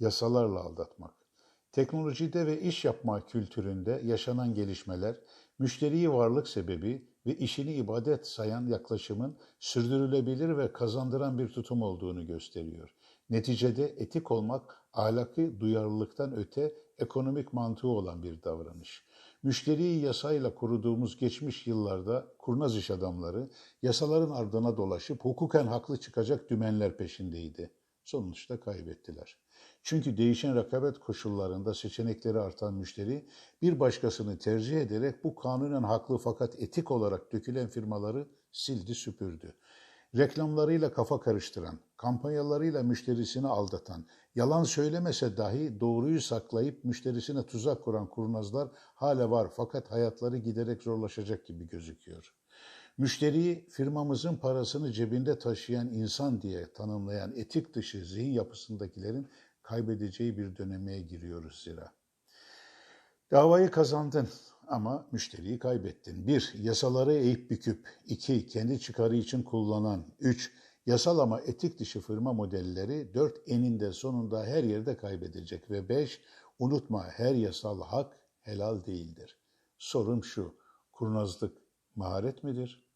yasalarla aldatmak. Teknolojide ve iş yapma kültüründe yaşanan gelişmeler, müşteriyi varlık sebebi ve işini ibadet sayan yaklaşımın sürdürülebilir ve kazandıran bir tutum olduğunu gösteriyor. Neticede etik olmak ahlaki duyarlılıktan öte ekonomik mantığı olan bir davranış. Müşteriyi yasayla kuruduğumuz geçmiş yıllarda kurnaz iş adamları yasaların ardına dolaşıp hukuken haklı çıkacak dümenler peşindeydi. Sonuçta kaybettiler. Çünkü değişen rekabet koşullarında seçenekleri artan müşteri bir başkasını tercih ederek bu kanunen haklı fakat etik olarak dökülen firmaları sildi süpürdü. Reklamlarıyla kafa karıştıran, kampanyalarıyla müşterisini aldatan, yalan söylemese dahi doğruyu saklayıp müşterisine tuzak kuran kurnazlar hala var fakat hayatları giderek zorlaşacak gibi gözüküyor. Müşteriyi firmamızın parasını cebinde taşıyan insan diye tanımlayan etik dışı zihin yapısındakilerin kaybedeceği bir dönemeye giriyoruz zira. Davayı kazandın ama müşteriyi kaybettin. Bir, yasaları eğip büküp. iki kendi çıkarı için kullanan. Üç, yasal ama etik dışı firma modelleri. Dört, eninde sonunda her yerde kaybedecek. Ve beş, unutma her yasal hak helal değildir. Sorun şu, kurnazlık maharet midir,